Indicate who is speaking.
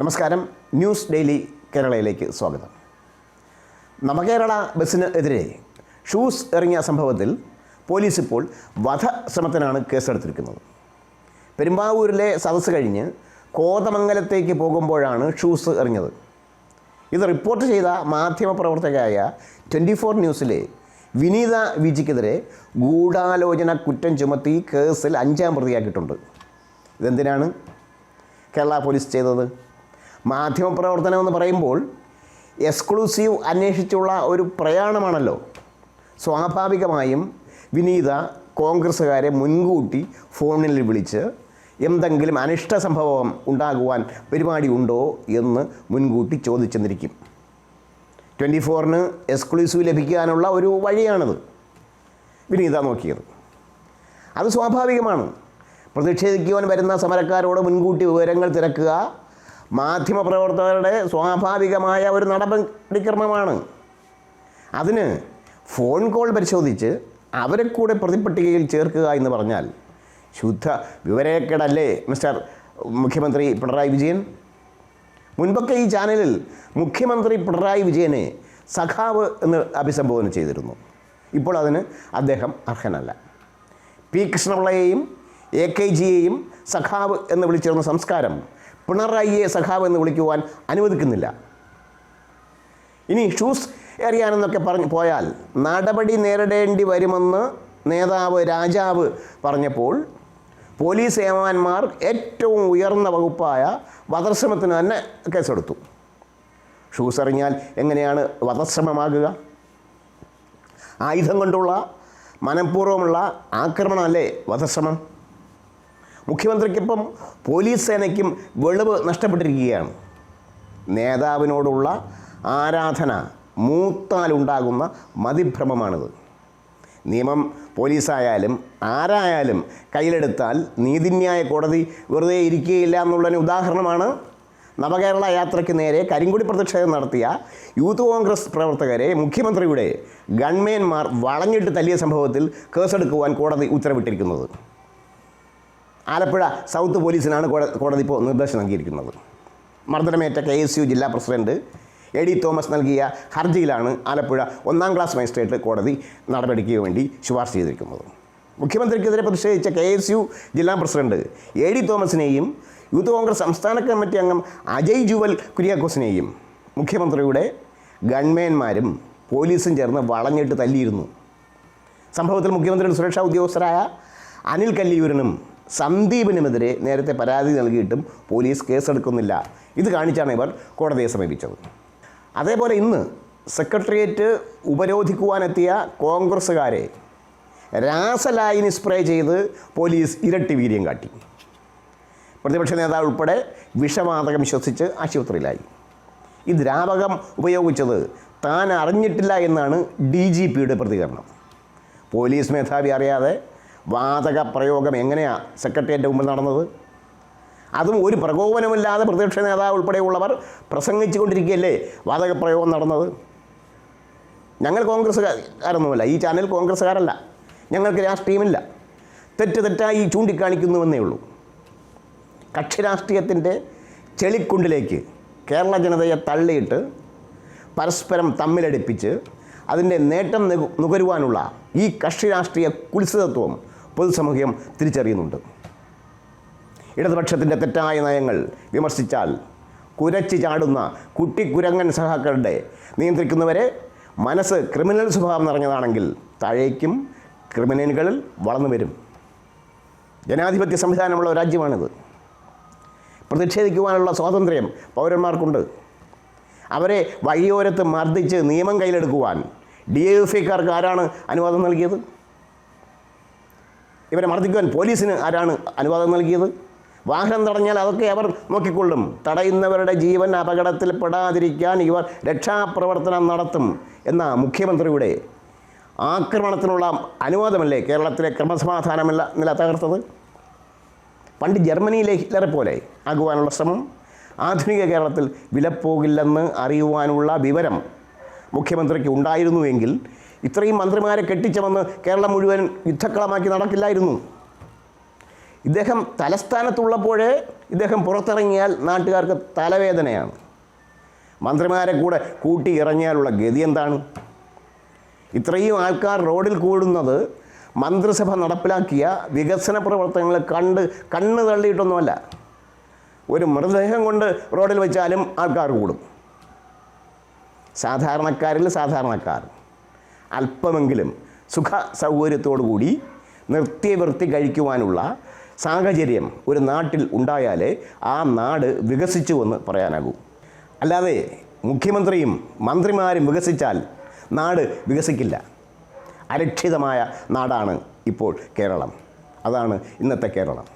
Speaker 1: നമസ്കാരം. News daily കേരളയിലേക്ക് സ്വാഗതം. നവകേരള ബസ്സിന് എതിരെ ഷൂസ് ഇറങ്ങിയ സംഭവത്തിൽ പോലീസ് ഇപ്പോൾ വധശ്രമത്തിനാണ് കേസെടുത്തിരിക്കുന്നത്. പെരുമ്പാവൂരിലെ സദസ്സ് കഴിഞ്ഞ് കോതമംഗലത്തേക്ക് പോകുമ്പോഴാണ് ഷൂസ് എറിഞ്ഞത് ഇത് റിപ്പോർട്ട് ചെയ്ത മാധ്യമപ്രവർത്തകയായ ട്വന്റി ഫോർ ന്യൂസിലെ വിനീത വിജിക്കെതിരെ ഗൂഢാലോചന കുറ്റം ചുമത്തി കേസിൽ അഞ്ചാം പ്രതിയാക്കിയിട്ടുണ്ട്. ഇതെന്തിനാണ് കേരള പോലീസ് ചെയ്തത്? മാധ്യമപ്രവർത്തനം എന്ന് പറയുമ്പോൾ എക്സ്ക്ലൂസീവ് അന്വേഷിച്ചുള്ള ഒരു പ്രയാണമാണല്ലോ. സ്വാഭാവികമായും വിനീത കോൺഗ്രസ്സുകാരെ മുൻകൂട്ടി ഫോണിൽ വിളിച്ച് എന്തെങ്കിലും അനിഷ്ട സംഭവം ഉണ്ടാകുവാൻ പരിപാടി ഉണ്ടോ എന്ന് മുൻകൂട്ടി ചോദിച്ചെന്നിരിക്കും. ട്വന്റി ഫോറിന് എക്സ്ക്ലൂസീവ് ലഭിക്കാനുള്ള ഒരു വഴിയാണത്. വിനീത നോക്കിയത്. അത് സ്വാഭാവികമാണ്. പ്രതിഷേധിക്കുവാൻ വരുന്ന സമരക്കാരോട് മുൻകൂട്ടി വിവരങ്ങൾ തിരക്കുക മാധ്യമപ്രവർത്തകരുടെ സ്വാഭാവികമായ ഒരു നടപടിക്രമമാണ്. അതിന് ഫോൺ കോൾ പരിശോധിച്ച് അവരെ കൂടെ പ്രതിപട്ടികയിൽ ചേർക്കുക എന്ന് പറഞ്ഞാൽ ശുദ്ധ വിവരക്കേടല്ലേ മിസ്റ്റർ മുഖ്യമന്ത്രി പിണറായി വിജയൻ? മുൻപൊക്കെ ഈ ചാനലിൽ മുഖ്യമന്ത്രി പിണറായി വിജയനെ സഖാവ് എന്ന് അഭിസംബോധന ചെയ്തിരുന്നു. ഇപ്പോൾ അതിന് അദ്ദേഹം അർഹനല്ല. പി കൃഷ്ണപിള്ളയെയും എ കെ ജിയെയും സഖാവ് എന്ന് വിളിച്ചിരുന്ന സംസ്കാരം പിണറായിയെ സഖാവ് എന്ന് വിളിക്കുവാൻ അനുവദിക്കുന്നില്ല. ഇനി ഷൂസ് എറിയാനെന്നൊക്കെ പറഞ്ഞു പോയാൽ നടപടി നേരിടേണ്ടി വരുമെന്ന് നേതാവ് രാജാവ് പറഞ്ഞപ്പോൾ പോലീസ് ഏമാന്മാർ ഏറ്റവും ഉയർന്ന വകുപ്പായ വധശ്രമത്തിന് തന്നെ കേസെടുത്തു. ഷൂസ് എറിഞ്ഞാൽ എങ്ങനെയാണ് വധശ്രമമാകുക? ആയുധം കൊണ്ടുള്ള മനഃപൂർവമുള്ള ആക്രമണമല്ലേ വധശ്രമം? മുഖ്യമന്ത്രിക്കൊപ്പം പോലീസ് സേനയ്ക്കും വെളിവ് നഷ്ടപ്പെട്ടിരിക്കുകയാണ്. നേതാവിനോടുള്ള ആരാധന മൂത്താലുണ്ടാകുന്ന മതിഭ്രമമാണിത്. നിയമം പോലീസായാലും ആരായാലും കയ്യിലെടുത്താൽ നീതിന്യായ കോടതി വെറുതെ ഇരിക്കുകയില്ല എന്നുള്ളതിന് ഉദാഹരണമാണ് നവകേരള യാത്രയ്ക്ക് നേരെ കരിങ്കുടി പ്രതിഷേധം നടത്തിയ യൂത്ത് കോൺഗ്രസ് പ്രവർത്തകരെ മുഖ്യമന്ത്രിയുടെ ഗൺമേന്മാർ വളഞ്ഞിട്ട് തല്ലിയ സംഭവത്തിൽ കേസെടുക്കുവാൻ കോടതി ഉത്തരവിട്ടിരിക്കുന്നത്. ആലപ്പുഴ സൗത്ത് പോലീസിനാണ് കോട- കോടതി ഇപ്പോൾ നിർദ്ദേശം നൽകിയിരിക്കുന്നത്. മർദ്ദനമേറ്റ കെ എസ് യു ജില്ലാ പ്രസിഡന്റ് എ ഡി തോമസ് നൽകിയ ഹർജിയിലാണ് ആലപ്പുഴ ഒന്നാം ക്ലാസ് മജിസ്ട്രേറ്റ് കോടതി നടപടിക്ക് വേണ്ടി ശുപാർശ ചെയ്തിരിക്കുന്നത്. മുഖ്യമന്ത്രിക്കെതിരെ പ്രതിഷേധിച്ച കെ എസ് യു ജില്ലാ പ്രസിഡന്റ് എ ഡി തോമസിനെയും യൂത്ത് കോൺഗ്രസ് സംസ്ഥാന കമ്മിറ്റി അംഗം അജയ് ജുവൽ കുര്യാക്കോസിനെയും മുഖ്യമന്ത്രിയുടെ ഗൺമേന്മാരും പോലീസും ചേർന്ന് വളഞ്ഞിട്ട് തല്ലിയിരുന്നു. സംഭവത്തിൽ മുഖ്യമന്ത്രിയുടെ സുരക്ഷാ ഉദ്യോഗസ്ഥരായ അനിൽ കല്ലിയൂരിനും സന്ദീപിനുമെതിരെ നേരത്തെ പരാതി നൽകിയിട്ടും പോലീസ് കേസെടുക്കുന്നില്ല. ഇത് കാണിച്ചാണ് ഇവർ കോടതിയെ സമീപിച്ചത്. അതേപോലെ ഇന്ന് സെക്രട്ടേറിയറ്റ് ഉപരോധിക്കുവാനെത്തിയ കോൺഗ്രസ്സുകാരെ രാസലായിനി സ്പ്രേ ചെയ്ത് പോലീസ് ഇരട്ടി വീര്യം കാട്ടി. പ്രതിപക്ഷ നേതാവ് ഉൾപ്പെടെ വിഷവാതകം ശ്വസിച്ച് ആശുപത്രിയിലായി. ഈ ദ്രാവകം ഉപയോഗിച്ചത് താൻ അറിഞ്ഞിട്ടില്ല എന്നാണ് ഡി ജി പിയുടെ പ്രതികരണം. പോലീസ് മേധാവി അറിയാതെ വാതക പ്രയോഗം എങ്ങനെയാണ് സെക്രട്ടേറിയറ്റ് മുമ്പിൽ നടന്നത്? അതും ഒരു പ്രകോപനമില്ലാതെ പ്രതിപക്ഷ നേതാവ് ഉൾപ്പെടെയുള്ളവർ പ്രസംഗിച്ചു കൊണ്ടിരിക്കുകയല്ലേ വാതക പ്രയോഗം നടന്നത്? ഞങ്ങൾ കോൺഗ്രസ്സുകാരൊന്നുമല്ല ഈ ചാനൽ കോൺഗ്രസ്സുകാരല്ല ഞങ്ങൾക്ക് രാഷ്ട്രീയമില്ല. തെറ്റ് തെറ്റായി ചൂണ്ടിക്കാണിക്കുന്നുവെന്നേ ഉള്ളൂ. കക്ഷി രാഷ്ട്രീയത്തിന്റെ ചെളിക്കുണ്ടിലേക്ക് കേരള ജനതയെ തള്ളിയിട്ട് പരസ്പരം തമ്മിലടിപ്പിച്ച് അതിന്റെ നേട്ടം നുകരുവാനുള്ള ഈ കക്ഷി രാഷ്ട്രീയ പൊതുസമൂഹം തിരിച്ചറിയുന്നുണ്ട്. ഇടതുപക്ഷത്തിന്റെ തെറ്റായ നയങ്ങൾ വിമർശിച്ചാൽ കുരച്ചു ചാടുന്ന കുട്ടിക്കുരങ്ങൻ സഹാക്കളുടെ നിയന്ത്രിക്കുന്നവരെ മനസ്സ് ക്രിമിനൽ സ്വഭാവം നിറഞ്ഞതാണെങ്കിൽ താഴേക്കും ക്രിമിനലുകളിൽ വളർന്നു വരും. ജനാധിപത്യ സംവിധാനമുള്ള രാജ്യമാണിത്. പ്രതിഷേധിക്കുവാനുള്ള സ്വാതന്ത്ര്യം പൗരന്മാർക്കുണ്ട്. അവരെ വഴിയോരത്ത് മർദ്ദിച്ച് നിയമം കയ്യിലെടുക്കുവാൻ ഡി എഫ് ഐക്കാർക്ക് ആരാണ് അനുവാദം നൽകിയത്? ഇവരെ മർദ്ദിക്കുവാൻ പോലീസിന് ആരാണ് അനുവാദം നൽകിയത്? വാഹനം തടഞ്ഞാൽ അതൊക്കെ അവർ നോക്കിക്കൊള്ളും. തടയുന്നവരുടെ ജീവൻ അപകടത്തിൽ പെടാതിരിക്കാൻ ഇവർ രക്ഷാപ്രവർത്തനം നടത്തും എന്ന മുഖ്യമന്ത്രിയുടെ ആക്രമണത്തിനുള്ള അനുവാദമല്ലേ കേരളത്തിലെ ക്രമസമാധാനമില്ല നില തകർത്തത്? പണ്ട് ജർമ്മനിയിലെ ഹിറ്റ്ലറെ പോലെ ആകുവാനുള്ള ശ്രമം ആധുനിക കേരളത്തിൽ വിലപ്പോകില്ലെന്ന് അറിയുവാനുള്ള വിവരം മുഖ്യമന്ത്രിക്ക് ഉണ്ടായിരുന്നുവെങ്കിൽ ഇത്രയും മന്ത്രിമാരെ കെട്ടിച്ചവന്ന് കേരളം മുഴുവൻ യുദ്ധക്കളമാക്കി നടക്കില്ലായിരുന്നു. ഇദ്ദേഹം തലസ്ഥാനത്തുള്ളപ്പോഴേ ഇദ്ദേഹം പുറത്തിറങ്ങിയാൽ നാട്ടുകാർക്ക് തലവേദനയാണ്. മന്ത്രിമാരെ കൂടെ കൂട്ടി ഇറങ്ങിയാലുള്ള ഗതി എന്താണ്? ഇത്രയും ആൾക്കാർ റോഡിൽ കൂടുന്നത് മന്ത്രിസഭ നടപ്പിലാക്കിയ വികസന പ്രവർത്തനങ്ങൾ കണ്ട് കണ്ണ് തള്ളിയിട്ടൊന്നുമല്ല. ഒരു മൃതദേഹം കൊണ്ട് റോഡിൽ വെച്ചാലും ആൾക്കാർ കൂടും. സാധാരണക്കാരിൽ സാധാരണക്കാർ. അല്പമെങ്കിലും സുഖ സൗകര്യത്തോടുകൂടി കൂടി നിർത്തിവൃത്തി കഴിക്കുവാനുള്ള സാഹചര്യം ഒരു നാട്ടിൽ ഉണ്ടായാലേ ആ നാട് വികസിച്ചുവെന്ന് പറയാനാകൂ. അല്ലാതെ മുഖ്യമന്ത്രിയും മന്ത്രിമാരും വികസിച്ചാൽ നാട് വികസിക്കില്ല. അരക്ഷിതമായ നാടാണ് ഇപ്പോൾ കേരളം. അതാണ് ഇന്നത്തെ കേരളം.